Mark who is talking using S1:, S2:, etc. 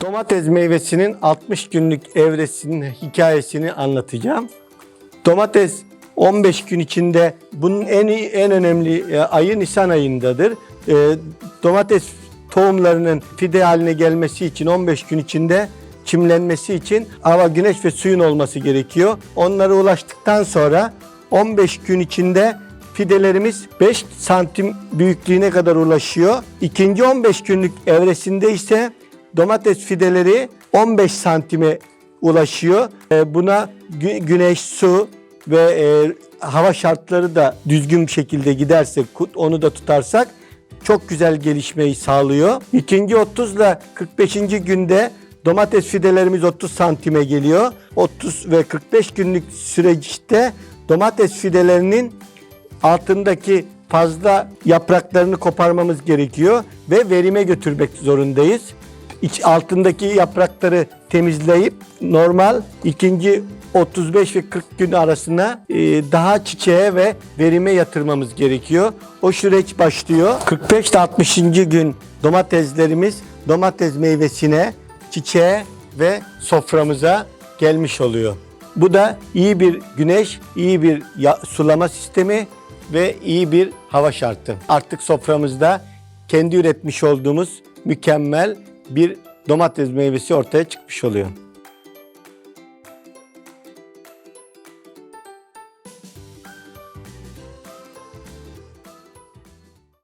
S1: Domates meyvesinin 60 günlük evresinin hikayesini anlatacağım. Domates 15 gün içinde bunun en en önemli e, ayı Nisan ayındadır. E, domates tohumlarının fide haline gelmesi için 15 gün içinde çimlenmesi için hava, güneş ve suyun olması gerekiyor. Onlara ulaştıktan sonra 15 gün içinde fidelerimiz 5 santim büyüklüğüne kadar ulaşıyor. İkinci 15 günlük evresinde ise domates fideleri 15 santime ulaşıyor. E, Buna gü- güneş, su ve e, hava şartları da düzgün bir şekilde giderse, kut- onu da tutarsak çok güzel gelişmeyi sağlıyor. İkinci 30 ile 45. günde domates fidelerimiz 30 santime geliyor. 30 ve 45 günlük süreçte domates fidelerinin altındaki fazla yapraklarını koparmamız gerekiyor ve verime götürmek zorundayız. İç altındaki yaprakları temizleyip normal ikinci 35 ve 40 gün arasına e, daha çiçeğe ve verime yatırmamız gerekiyor. O süreç başlıyor. 45 ile 60. gün domateslerimiz domates meyvesine, çiçeğe ve soframıza gelmiş oluyor. Bu da iyi bir güneş, iyi bir sulama sistemi ve iyi bir hava şartı. Artık soframızda kendi üretmiş olduğumuz mükemmel bir domates meyvesi ortaya çıkmış oluyor.